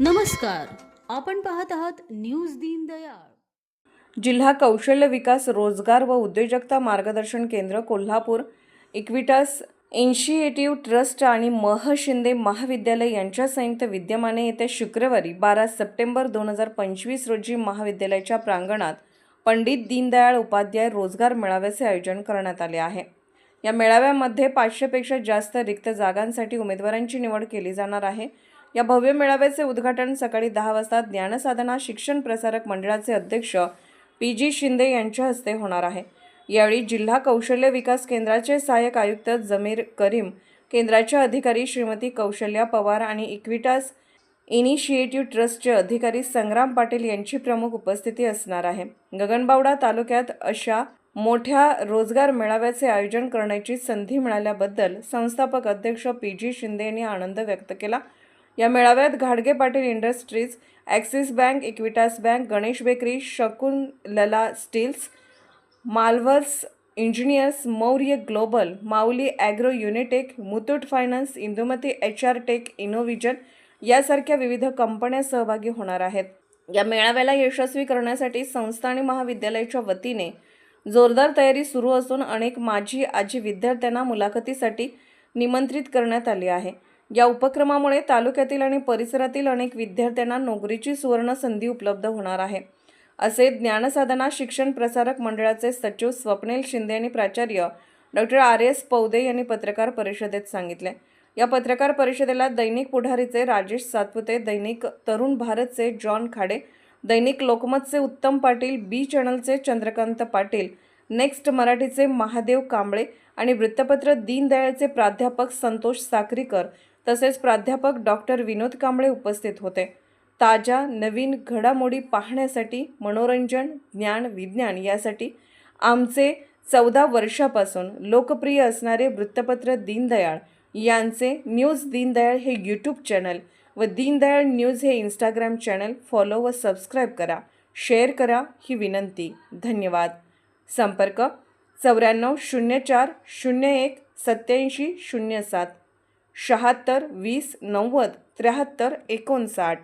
नमस्कार. आपण पाहत आहात न्यूज दीनदयाळ जिल्हा कौशल्य विकास रोजगार व उद्योजकता मार्गदर्शन केंद्र कोल्हापूर इक्विटास इनिशिएटिव्ह ट्रस्ट आणि मह शिंदे महाविद्यालय यांच्या संयुक्त विद्यमाने येत्या शुक्रवारी बारा सप्टेंबर दोन हजार पंचवीस रोजी महाविद्यालयाच्या प्रांगणात पंडित दीनदयाळ उपाध्याय रोजगार मेळाव्याचे आयोजन करण्यात आले आहे. या मेळाव्यामध्ये पाचशेपेक्षा जास्त रिक्त जागांसाठी उमेदवारांची निवड केली जाणार आहे. या भव्य मेळाव्याचे उद्घाटन सकाळी दहा वाजता ज्ञानसाधना शिक्षण प्रसारक मंडळाचे अध्यक्ष पी जी शिंदे यांच्या हस्ते होणार आहे. यावेळी जिल्हा कौशल्य विकास केंद्राचे सहाय्यक आयुक्त जमीर करीम केंद्राचे अधिकारी श्रीमती कौशल्या पवार आणि इक्विटास इनिशिएटिव्ह ट्रस्टचे अधिकारी संग्राम पाटील यांची प्रमुख उपस्थिती असणार आहे. गगनबावडा तालुक्यात अशा मोठ्या रोजगार मेळाव्याचे आयोजन करण्याची संधी मिळाल्याबद्दल संस्थापक अध्यक्ष पी जी शिंदे यांनी आनंद व्यक्त केला. या मेळाव्यात घाडगे Patil industries Axis bank Equitas bank Ganesh bakery Shakun Lala steels मालवर्स engineers Maurya global Mauli agro Unitech Muthoot finance Indumati H R tech Innovision यासारख्या विविध कंपन्या सहभागी होणार आहेत. या मेळाव्याला यशस्वी करण्यासाठी संस्था आणि महाविद्यालयाच्या वतीने जोरदार तयारी सुरू असून अनेक माजी आजी विद्यार्थ्यांना मुलाखतीसाठी निमंत्रित करण्यात आले आहे. या उपक्रमामुळे तालुक्यातील आणि परिसरातील अनेक विद्यार्थ्यांना नोकरीची सुवर्ण संधी उपलब्ध होणार आहे. असे ज्ञानसाधना शिक्षण प्रसारक मंडळाचे सचिव स्वप्नील शिंदे आणि प्राचार्य डॉक्टर आर. एस. पौदे यांनी पत्रकार परिषदेत सांगितले. या पत्रकार परिषदेला दैनिक पुढारीचे राजेश सातपुते दैनिक तरुण भारतचे जॉन खाडे दैनिक लोकमतचे उत्तम पाटील बी चॅनलचे चंद्रकांत पाटील नेक्स्ट मराठीचे महादेव कांबळे आणि वृत्तपत्र दीनदयाळचे प्राध्यापक संतोष साक्रीकर तसेच प्राध्यापक डॉक्टर विनोद कांबळे उपस्थित होते. ताज्या नवीन घडामोडी पाहण्यासाठी मनोरंजन ज्ञान विज्ञान यासाठी आमचे चौदा वर्षापासून लोकप्रिय असणारे वृत्तपत्र दीनदयाळ यांचे न्यूज दीनदयाळ हे यूट्यूब चॅनल व दीनदयाळ न्यूज हे इंस्टाग्राम चॅनल फॉलो व सबस्क्राईब करा. शेअर करा ही विनंती. धन्यवाद. संपर्क चौऱ्याण्णव शून्य चार शून्य एक सत्याऐंशी शून्य सात. शहात्तर वीस नव्वद त्र्याहत्तर एकोणसाठ.